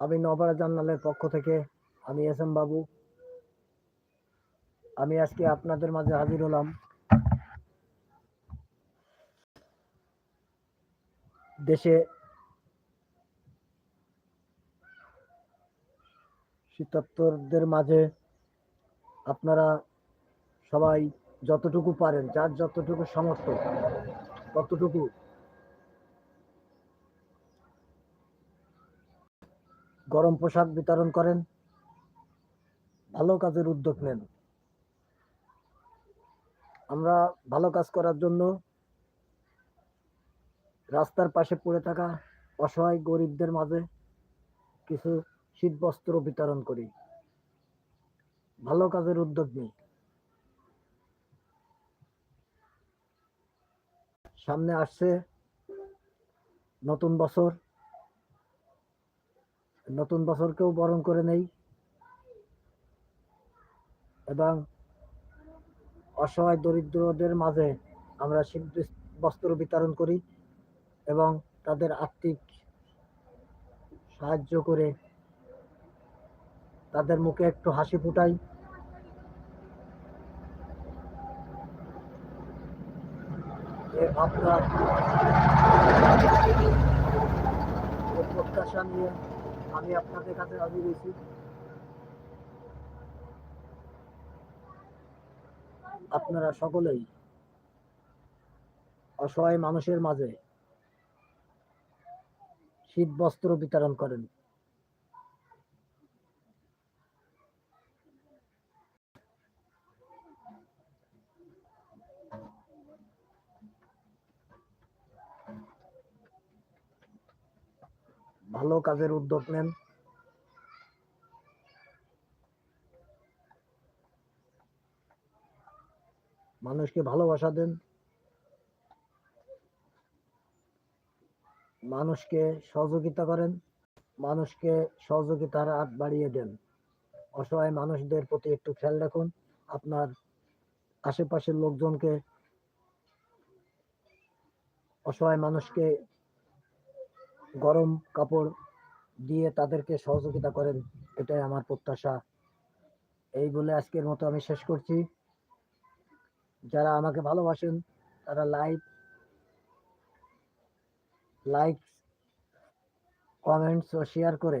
আমি নবারা জান্নালের পক্ষ থেকে, আমি এস এম বাবু। আমি আজকে আপনাদের মাঝে হাজির হলাম। দেশে শীতার্তদের মাঝে আপনারা সবাই যতটুকু পারেন, যার যতটুকু সমর্থ ততটুকু গরম পোশাক বিতরণ করেন। ভালো কাজের উদ্যোগ নেন। আমরা ভালো কাজ করার জন্য রাস্তার পাশে পড়ে থাকা অসহায় গরিবদের মাঝে কিছু শীত বস্ত্র বিতরণ করি। ভালো কাজের উদ্যোগ নিই। সামনে আসছে নতুন বছর। নতুন বছরকেও বরণ করে নেই। এবং অসহায় দরিদ্রদের মাঝে আমরা শীত বস্ত্র বিতরণ করি এবং তাদের আর্থিক সাহায্য করে তাদের মুখে একটু হাসি ফুটাই। এই প্রত্যাশা নিয়ে আমি আপনাদের কাছে রাজি হয়েছি। আপনারা সকলেই অসহায় মানুষের মাঝে শীত বস্ত্র বিতরণ করেন। ভালো কাজের উদ্যোগ নেন। মানুষকে ভালোবাসা দেন। মানুষকে সহযোগিতা করেন। মানুষকে সহযোগিতার হাত বাড়িয়ে দেন। অসহায় মানুষদের প্রতি একটু খেয়াল রাখুন। আপনার আশেপাশের লোকজনকে, অসহায় মানুষকে গরম কাপড় দিয়ে তাদেরকে সহযোগিতা করেন, এটাই আমার প্রত্যাশা। এই বলে আজকের মতো আমি শেষ করছি। যারা আমাকে ভালোবাসেন, তারা লাইক লাইক কমেন্টস ও শেয়ার করে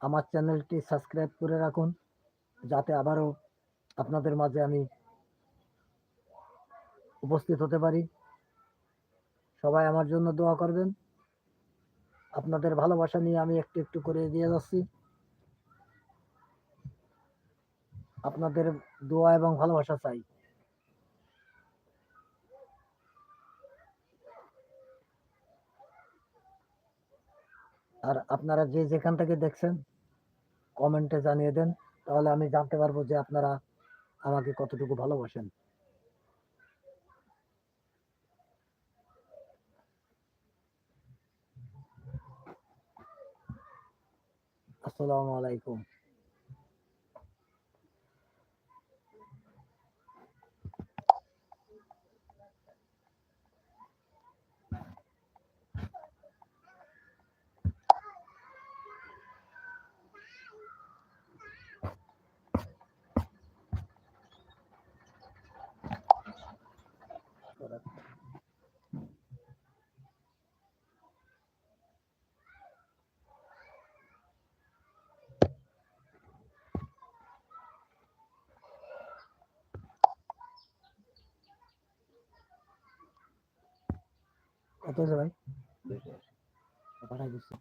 আমার চ্যানেলটি সাবস্ক্রাইব করে রাখুন, যাতে আবারও আপনাদের মাঝে আমি উপস্থিত হতে পারি। সবাই আমার জন্য দোয়া করবেন। আপনাদের ভালোবাসা নিয়ে আমি একটু একটু করে দিয়ে যাচ্ছি। আপনাদের দোয়া এবং ভালোবাসা চাই। আর আপনারা যে যেখান থেকে দেখছেন, কমেন্টে জানিয়ে দেন, তাহলে আমি জানতে পারব যে আপনারা আমাকে কতটুকু ভালোবাসেন। আসসালামু আলাইকুম। কত হয়েছে ভাই? পাঠাই দিচ্ছি।